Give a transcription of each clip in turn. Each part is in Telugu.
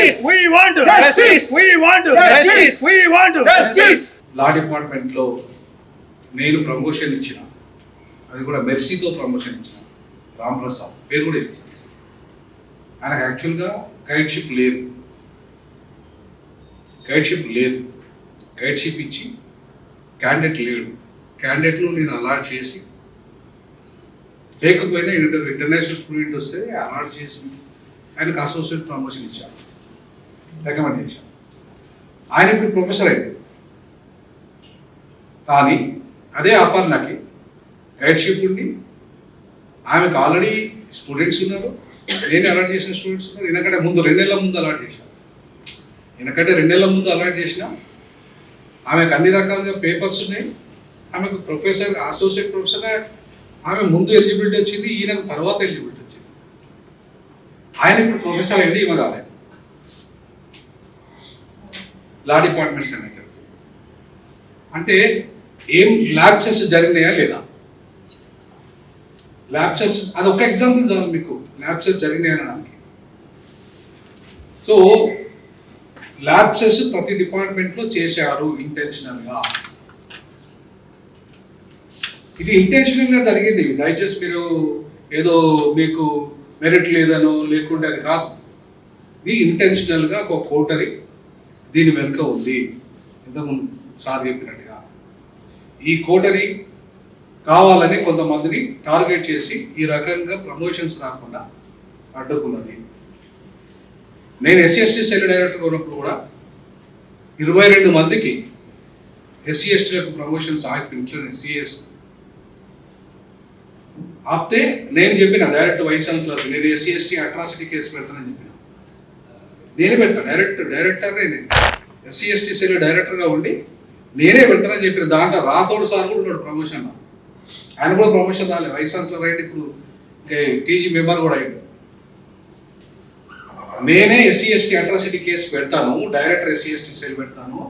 Justice. We want Justice. We want Justice. We want Justice. లా డిపార్ట్మెంట్లో నేను ప్రమోషన్ ఇచ్చిన. అది కూడా మెర్సీతో ప్రమోషన్ ఇచ్చిన. రామ్ ప్రసాద్. పేరు కూడా ఆయనకు యాక్చువల్గా గైడ్షిప్ లేదు. గైడ్షిప్ లేదు. గైడ్షిప్ ఇచ్చి క్యాండిడేట్ లేడు. క్యాండిడేట్ను నేను అలాట్ చేసి లేకపోయినా ఇంటర్ ఇంటర్నేషనల్ స్టూడెంట్ వస్తే అలాట్ చేసి ఆయనకు అసోసియేట్ ప్రమోషన్ ఇచ్చాను. రికమెండ్ చేశాను ఆయన ఇప్పుడు ప్రొఫెసర్ అయింది కానీ అదే అపర్ణకి గైడ్షిప్ ఉండి ఆమెకు ఆల్రెడీ స్టూడెంట్స్ ఉన్నారు. నేను అలాట్ చేసిన స్టూడెంట్స్ ఉన్నారు. ఎందుకంటే ముందు రెండు నెలల ముందు అలాట్ చేశాను ఎందుకంటే రెండు నెలల ముందు అలాట్ చేసిన ఆమెకు అన్ని రకాలుగా పేపర్స్ ఉన్నాయి. ఆమెకు ప్రొఫెసర్ అసోసియేట్ ప్రొఫెసర్గా ఆమె ముందు ఎలిజిబిలిటీ వచ్చింది. ఈయనకు తర్వాత ఎలిజిబిలిటీ వచ్చింది. ఆయన ఇప్పుడు ప్రొఫెసర్ అయింది ఈమె లా డిపార్ట్మెంట్స్ అనేది చెప్తుంది అంటే ఏం ల్యాబ్సెస్ జరిగినాయా లేదా? ల్యాబ్సెస్ అది ఒక ఎగ్జాంపుల్ చాలు మీకు. ల్యాబ్సెస్ జరిగినాయి అనడానికి సో ల్యాబ్సెస్ ప్రతి డిపార్ట్మెంట్లో చేశారు ఇంటెన్షనల్గా ఇది ఇంటెన్షనల్గా జరిగింది. దయచేసి మీరు ఏదో మీకు మెరిట్ లేదనో లేకుంటే అది కాదు. ఇది ఇంటెన్షనల్గా ఒక కోటరీ దీని వెనుక ఉంది. ఇంతకుముందు సార్ చెప్పినట్టుగా. ఈ కోటరీ కావాలని కొంతమందిని టార్గెట్ చేసి ఈ రకంగా ప్రమోషన్స్ రాకుండా అడ్డుకున్నది. నేను ఎస్సీఎస్టీ సెల్ డైరెక్టర్ ఉన్నప్పుడు కూడా ఇరవై రెండు మందికి ఎస్సీ ఎస్టీలకు ప్రమోషన్స్ ఆగిపించాను సిఎస్ ఆపితే నేను చెప్పిన డైరెక్ట్ వైస్ ఛాన్సలర్ నేను ఎస్సీ ఎస్టీ అట్రాసిటీ కేసు పెడతానని చెప్పిన. నేనే పెడతాను డైరెక్ట్ డైరెక్టర్ నేను. ఎస్సీ ఎస్టీ సెల్ డైరెక్టర్గా ఉండి నేనే పెడతానని చెప్పిన దాంట్లో రాతోడు సార్ కూడా ఉన్నాడు ప్రమోషన్. ఆయన కూడా ప్రమోషన్ రాలేదు వైస్ ఛాన్సలర్ అయ్యింది ఇప్పుడు. టీజీ మెంబర్ కూడా అయ్యింది నేనే ఎస్సీ ఎస్టీ అట్రాసిటీ కేసు పెడతాను డైరెక్టర్ ఎస్సీ ఎస్టీ సెల్ పెడతాను.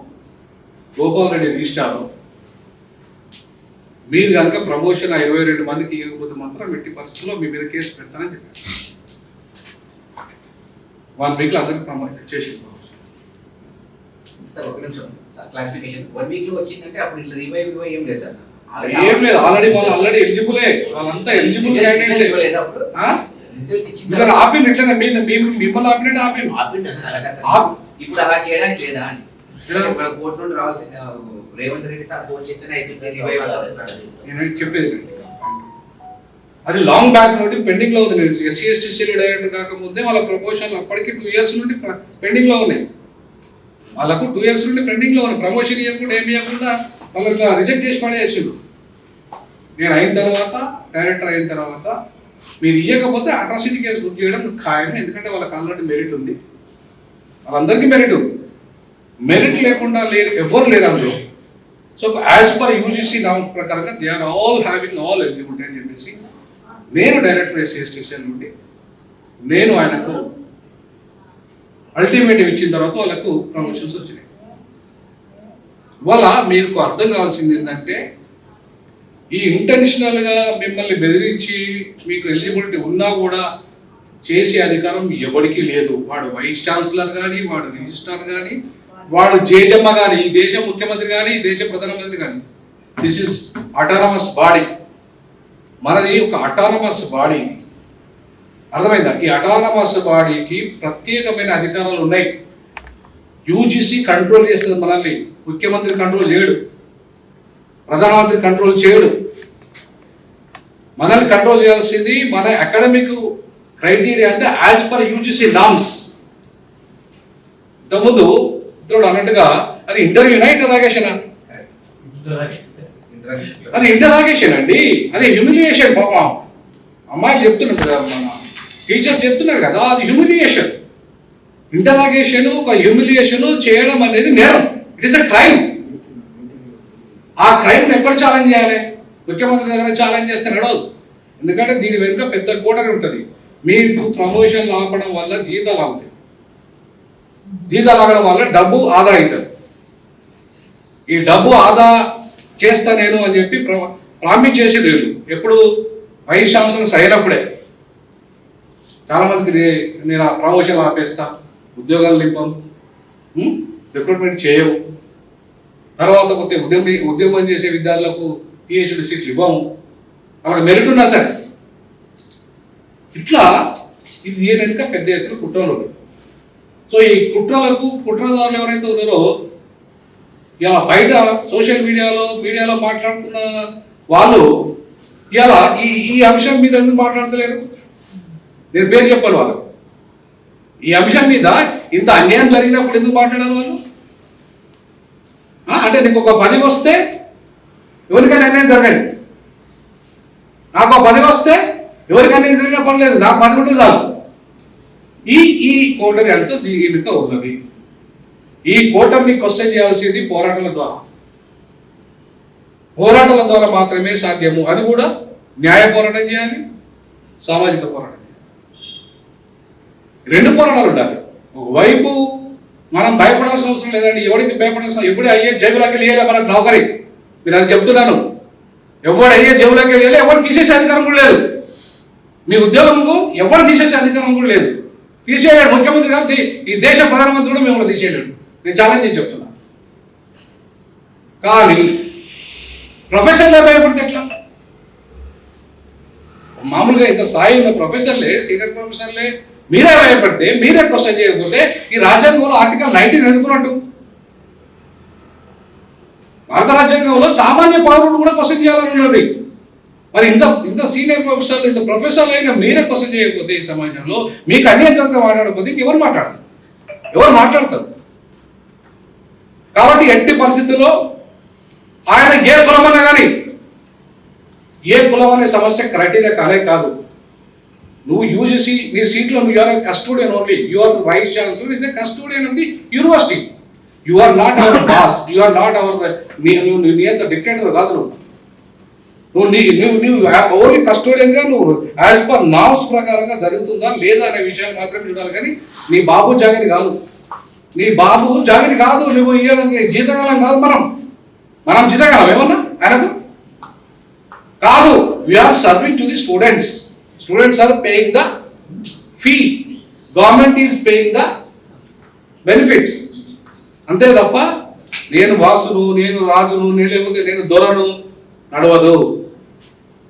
గోపాల్ రెడ్డి రిజిస్టారు. మీరు కనుక ప్రమోషన్ ఇరవై రెండు మందికి ఇవ్వకపోతే మాత్రం ఎట్టి పరిస్థితుల్లో మీ మీద కేసు పెడతానని చెప్పారు. వన్ వీక్లో అందరికి ప్రమోట్ చేసి సార్ ఒక నిమిషం. సార్ క్లారిఫికేషన్ వన్ వీక్లో వచ్చిందంటే అప్పుడు ఇట్లా రివైవ్ ఏం లేదు సార్. ఏం లేదు. ఆల్రెడీ వాళ్ళు ఆల్రెడీ ఎలిజిబులే వాళ్ళంతా ఎలిజిబుల్ క్యాండిడేట్స్ ఆపిన మీ మిమ్మల్ని ఆపినట్టు ఆపిన ఇప్పుడు అలా చేయడానికి లేదా అని. కోర్టు నుండి రావాల్సిన రేవంత్ రెడ్డి సార్ చేస్తేనే అయితే రివైవ్ నేను చెప్పేది వినండి. అది లాంగ్ బ్యాక్ నుండి పెండింగ్లో ఉంది. నేను ఎస్సీ ఎస్టీ డైరెక్టర్ కాకముందే వాళ్ళ ప్రమోషన్ అప్పటికి టూ ఇయర్స్ నుండి పెండింగ్లో ఉన్నాయి. వాళ్ళకు టూ ఇయర్స్ నుండి పెండింగ్లో ఉన్నాయి ప్రమోషన్ ఇవ్వకుండా ఏమి ఇవ్వకుండా వాళ్ళు ఇట్లా రిజెక్ట్ చేసి పడేసారు నేను అయిన తర్వాత డైరెక్టర్ అయిన తర్వాత మీరు ఇవ్వకపోతే అట్రాసిటీ కేసు బుక్ చేయడం ఖాయం ఎందుకంటే వాళ్ళకి ఆల్రెడీ మెరిట్ ఉంది. వాళ్ళందరికీ మెరిట్ ఉంది మెరిట్ లేకుండా లేరు ఎవరు లేరు అందులో. సో యాజ్ పర్ యూజీసీ నామ్ ప్రకారంగా they are all having all eligibility అని చెప్పేసి నేను డైరెక్టర్ ఎస్ఎస్టీసీఎల్ నుండి నేను ఆయనకు అల్టిమేటివ్ ఇచ్చిన తర్వాత వాళ్ళకు ప్రమోషన్స్ వచ్చినాయి. ఇవాళ మీకు అర్థం కావాల్సింది ఏంటంటే ఈ ఇంటెన్షనల్గా మిమ్మల్ని బెదిరించి మీకు ఎలిజిబిలిటీ ఉన్నా కూడా చేసే అధికారం ఎవరికీ లేదు. వాడు వైస్ ఛాన్సలర్ కానీ వాడు రిజిస్ట్రార్ కానీ వాడు జేజమ్మ కానీ ఈ దేశ ముఖ్యమంత్రి కానీ ఈ దేశ ప్రధానమంత్రి కానీ దిస్ ఇస్ అటానమస్ బాడీ మనది ఒక అటానమస్ బాడీ అర్థమైందా? ఈ అటానమస్ బాడీకి ప్రత్యేకమైన అధికారాలు ఉన్నాయి. యూజీసీ కంట్రోల్ చేస్తుంది మనల్ని. ముఖ్యమంత్రి కంట్రోల్ చేయడు. ప్రధానమంత్రి కంట్రోల్ చేయడు. మనల్ని కంట్రోల్ చేయాల్సింది మన అకాడమిక్ క్రైటీరియా అంటే యాజ్ పర్ యూజీసీ నామ్స్ ఇంతకుముందు ఇతరుడు అన్నట్టుగా అది ఇంటర్వ్యూనా ఇంటరాగేషనా అది ఇంటరాగేషన్ అండి. అది హ్యూమిలియేషన్ పాపం. అమ్మాయిలు చెప్తున్నారు కదా మన టీచర్స్ చెప్తున్నారు కదా అది హ్యూమిలియేషన్ ఇంటరాగేషన్ ఒక హ్యూమిలియేషన్ చేయడం అనేది నేరం. ఇట్ ఇస్ అ క్రైమ్ ఆ క్రైమ్ ఎక్కడ ఛాలెంజ్ చేయాలి? ముఖ్యమంత్రి దగ్గర ఛాలెంజ్ చేస్తే నడవదు. ఎందుకంటే దీని వెనుక పెద్ద కూటమి ఉంటుంది. మీకు ప్రమోషన్ ఆపడం వల్ల జీతాలు ఆగుతాయి జీతాలు ఆగడం వల్ల డబ్బు ఆదా అవుతుంది. ఈ డబ్బు ఆదా చేస్తా నేను అని చెప్పి ప్రామిస్ చేసి లేదు ఎప్పుడు వైస్ ఛాన్సలర్స్ అయినప్పుడే చాలామందికి నేను ఆ ప్రమోషన్ ఆపేస్తా ఉద్యోగాలు నింపం రిక్రూట్మెంట్ చేయవు తర్వాత కొద్దిగా ఉద్యమ ఉద్యమం చేసే విద్యార్థులకు పిహెచ్డి సీట్లు ఇవ్వము. అక్కడ మెరిట్ ఉన్నా సరే. ఇట్లా ఇది ఏనక పెద్ద ఎత్తున కుట్రలు ఉన్నాయి. సో ఈ కుట్రలకు కుట్రదారులు ఎవరైతే ఉన్నారో ఇలా బయట సోషల్ మీడియాలో మీడియాలో మాట్లాడుతున్న వాళ్ళు ఇలా ఈ ఈ అంశం మీద ఎందుకు మాట్లాడతలేరు? నేను పేరు చెప్పాను వాళ్ళు ఈ అంశం మీద ఇంత అన్యాయం జరిగినప్పుడు ఎందుకు మాట్లాడారు వాళ్ళు? అంటే నీకు ఒక పని వస్తే ఎవరికైనా అన్యాయం జరగదు నాకు ఒక పని వస్తే ఎవరికైనా జరిగిన జరిగినా పర్లేదు నాకు పని ఉంటే చాలు. ఈ ఈ కోటరి అంతా దీనిక ఉన్నది. ఈ కోటర్ని క్వశ్చన్ చేయాల్సింది పోరాటాల ద్వారా. పోరాటాల ద్వారా మాత్రమే సాధ్యము. అది కూడా న్యాయ పోరాటం చేయాలి సామాజిక పోరాటం చేయాలి. రెండు పోరాటాలు ఉండాలి. ఒకవైపు మనం భయపడాల్సిన అవసరం లేదండి. ఎవరికి భయపడాల్సిన ఎప్పుడు అయ్యే జేబులోకి వెళ్ళాలి మనకు నౌకరి? మీరు అది చెప్తున్నాను. ఎవడు అయ్యే జేబులోకి వెళ్ళాలి ఎవరు తీసేసే అధికారం కూడా లేదు. మీ ఉద్యోగంకు ఎవరు తీసేసే అధికారం కూడా లేదు. తీసేయలేడు. ముఖ్యమంత్రి కాదు ఈ దేశ ప్రధానమంత్రి కూడా మిమ్మల్ని తీసేయలేడు. నేను ఛాలెంజ్ చేసి చెప్తున్నా. కానీ ప్రొఫెషన్లో భయపడితే ఎట్లా? మామూలుగా ఇంత స్థాయి ఉన్న ప్రొఫెసర్లే సీనియర్ ప్రొఫెసర్లే మీరే భయపడితే మీరే క్వశ్చన్ చేయకపోతే ఈ రాజ్యాంగంలో ఆర్టికల్ నైన్టీన్ ఎందుకున్నట్టు భారత రాజ్యాంగంలో సామాన్య పౌరుడు కూడా క్వశ్చన్ చేయాలని ఉన్నది. మరి ఇంత ఇంత సీనియర్ ప్రొఫెసర్లు ఇంత ప్రొఫెసర్లు అయినా మీరే క్వశ్చన్ చేయకపోతే ఈ సమాజంలో మీకు అన్యాయంగా మాట్లాడకపోతే ఎవరు మాట్లాడరు? ఎవరు మాట్లాడతారు? కాబట్టి ఎట్టి పరిస్థితుల్లో ఆయన ఏ కులమన్నా కానీ ఏ కులం అనే సమస్య క్రైటీరియా కానే కాదు. నువ్వు యూజీసీ నీ సీట్లో నువ్వు you are custodian only your vice chancellor is a custodian of the university you are not our boss you are not our నువ్వు నీ అంత డిక్టేటర్ కాదు నువ్వు. నువ్వు నీ నువ్వు నువ్వు ఓన్లీ కస్టోడియన్గా నువ్వు యాజ్ పర్ నామ్స్ ప్రకారంగా జరుగుతుందా లేదా అనే విషయాలు మాత్రమే చూడాలి కానీ నీ బాబు జాగిరి కాదు. నీ బాబు జాగిరి కాదు నువ్వు ఇవ్వడానికి జీతకాలం కాదు మనం. మనం జీతకాలం ఏమన్నా ఆయనకు? కాదు we are serving to the students students are paying the fee government is paying the benefits అంతే తప్ప నేను వాసును నేను రాజును నేను లేకపోతే నేను దొరను నడవదు.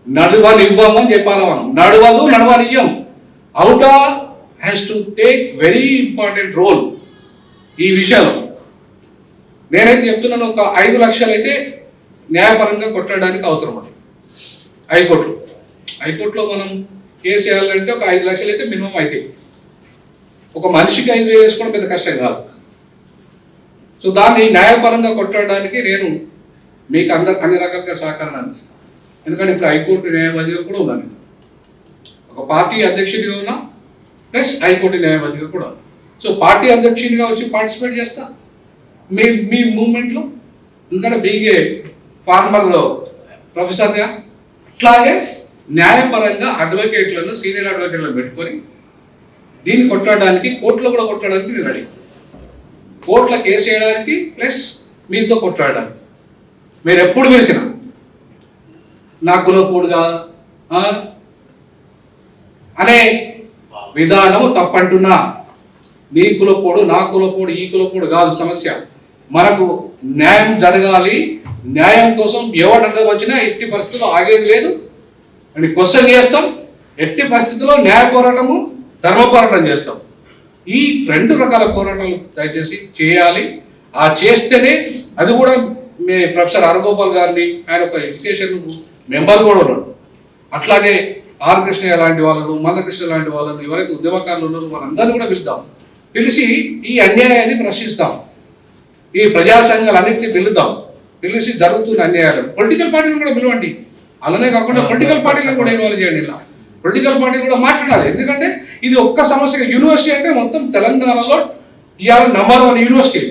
నడవనివ్వము అని చెప్పాలి మనం. నడవదు నడవనియ్యం. అవుటా has to take very important role ఈ విషయాలు. నేనైతే చెప్తున్నాను ఒక ఐదు లక్షలు అయితే న్యాయపరంగా కొట్టడానికి అవసరం అండి హైకోర్టు హైకోర్టులో మనం కేసు చేయాలంటే ఒక ఐదు లక్షలు అయితే మినిమం అయితే. ఒక మనిషికి ఐదు వేలు వేసుకోవడం పెద్ద కష్టం కాదు. సో దాన్ని న్యాయపరంగా కొట్టడానికి నేను మీకు అందరు అన్ని రకాలుగా సహకారం అందిస్తాను. ఎందుకంటే ఇప్పుడు హైకోర్టు న్యాయవాదిగా కూడా ఉన్నాను ఒక పార్టీ అధ్యక్షుడిగా ఉన్నా ప్లస్ హైకోర్టు న్యాయవాదిగా కూడా ఉన్నా. సో పార్టీ అధ్యక్షునిగా వచ్చి పార్టిసిపేట్ చేస్తా? మీ మీ మూమెంట్లో? ఎందుకంటే బీయింగ్ ఏ ఫార్మర్ ప్రొఫెసర్గా అట్లాగే న్యాయపరంగా అడ్వకేట్లను సీనియర్ అడ్వకేట్లను పెట్టుకొని దీన్ని కొట్టడానికి కోర్టులో కూడా కొట్టడానికి నేను రెడీ. కోర్టులో కేసు వేయడానికి ప్లస్ మీతో కొట్లాడడానికి. మీరు ఎప్పుడు వేసిన. నా కులపూడుగా అనే విధానం తప్పంటున్నా. నీ కులపోడు నా కులపోడు ఈ కులపోడు కాదు సమస్య. మనకు న్యాయం జరగాలి. న్యాయం కోసం ఎవడన్నది వచ్చినా ఎట్టి పరిస్థితుల్లో ఆగేది లేదు. అని క్వశ్చన్ చేస్తాం. ఎట్టి పరిస్థితుల్లో న్యాయ పోరాటము ధర్మ పోరాటం చేస్తాం. ఈ రెండు రకాల పోరాటాలు దయచేసి చేయాలి. ఆ చేస్తేనే అది కూడా మీ ప్రొఫెసర్ హరగోపాల్ గారిని ఆయన ఒక ఎడ్యుకేషన్ మెంబర్ కూడా ఉన్నాడు అట్లాగే ఆర్ కృష్ణయ్య లాంటి వాళ్ళను మందకృష్ణ లాంటి వాళ్ళను ఎవరైతే ఉద్యమకారులు ఉన్నారో వాళ్ళందరినీ కూడా పిలుద్దాం. పిలిచి ఈ అన్యాయాన్ని ప్రశ్నిస్తాం. ఈ ప్రజా సంఘాలన్నింటినీ పిలుద్దాం. పిలిచి జరుగుతున్న అన్యాయాలు. పొలిటికల్ పార్టీని కూడా పిలవండి. అలానే కాకుండా పొలిటికల్ పార్టీలను కూడా ఇన్వాల్వ్ చేయండి ఇలా. పొలిటికల్ పార్టీలు కూడా మాట్లాడాలి. ఎందుకంటే ఇది ఒక్క సమస్య యూనివర్సిటీ అంటే మొత్తం తెలంగాణలో ఇవాళ నంబర్ వన్ యూనివర్సిటీ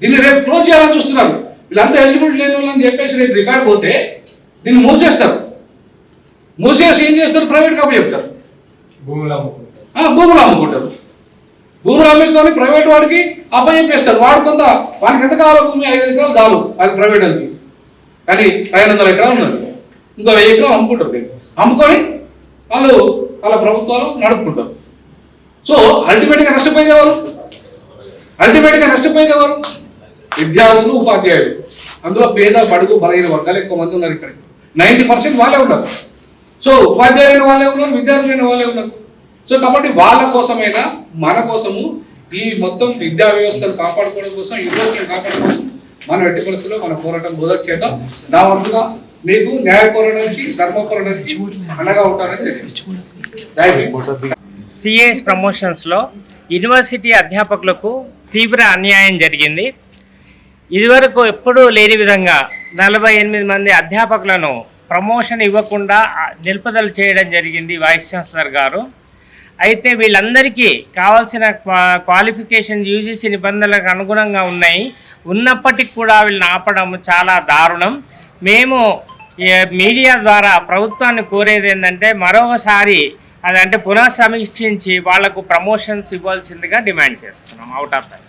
దీన్ని రేపు క్లోజ్ చేయాలని చూస్తున్నారు. వీళ్ళంతా ఎలిజిబిలిటీ లేని వాళ్ళని చెప్పేసి రేపు రికార్డ్ పోతే దీన్ని మూసేస్తారు. మూసేసి ఏం చేస్తారు? ప్రైవేట్ కాపు చెప్తారు. భూములు అమ్ముకుంటారు. భూములు అమ్ముకుంటారు. భూములు అమ్మేకొని ప్రైవేట్ వాడికి అప్పచెప్పేస్తారు వాడు కొంత వానికి ఎంత కావాలో భూమి? ఐదు ఎకరాలు చాలు అది ప్రైవేట్ వాళ్ళకి కానీ ఐదు వందల ఎకరాలు ఉన్నది. ఇంకో వెయ్యి ఎకరాలు అమ్ముకుంటారు అమ్ముకొని వాళ్ళు వాళ్ళ ప్రభుత్వాలు నడుపుకుంటారు. సో అల్టిమేట్గా నష్టపోయేది ఎవరు? అల్టిమేట్ నష్టపోయేది ఎవరు? విద్యార్థులు ఉపాధ్యాయులు. అందులో పేద బడుగు బలహీన వర్గాలు ఎక్కువ మంది ఉన్నారు ఇక్కడ నైంటీ పర్సెంట్ వాళ్ళే ఉన్నారు. సో ఉపాధ్యాయులైన వాళ్ళే ఉన్నారు విద్యార్థులైన వాళ్ళే ఉన్నారు. సో కాబట్టి వాళ్ళ కోసమైనా మన కోసము ఈ మొత్తం విద్యా వ్యవస్థను కాపాడుకోవడం కోసం యూనివర్సిటీని కాపాడుకోవడం కోసం మనం ఎట్టి పరిస్థితుల్లో మన పోరాటం మొదటి చేద్దాం. నా వంతుగా మీకు న్యాయ పోరాటానికి ధర్మ పోరాటానికి అండగా ఉంటానని తెలియదు సిఏఎస్ ప్రమోషన్స్లో యూనివర్సిటీ అధ్యాపకులకు తీవ్ర అన్యాయం జరిగింది. ఇదివరకు ఎప్పుడూ లేని విధంగా నలభై ఎనిమిది మంది అధ్యాపకులను ప్రమోషన్ ఇవ్వకుండా నిలుపుదల చేయడం జరిగింది వైస్ ఛాన్సలర్ గారు. అయితే వీళ్ళందరికీ కావాల్సిన క్వాలిఫికేషన్ యూజీసీ నిబంధనలకు అనుగుణంగా ఉన్నాయి. ఉన్నప్పటికీ కూడా వీళ్ళని ఆపడం చాలా దారుణం. మేము ఈ మీడియా ద్వారా ప్రభుత్వాన్ని కోరేది ఏంటంటే మరొకసారి అదంటే పునః సమీక్షించి వాళ్ళకు ప్రమోషన్స్ ఇవ్వాల్సిందిగా డిమాండ్ చేస్తున్నాం. Out of time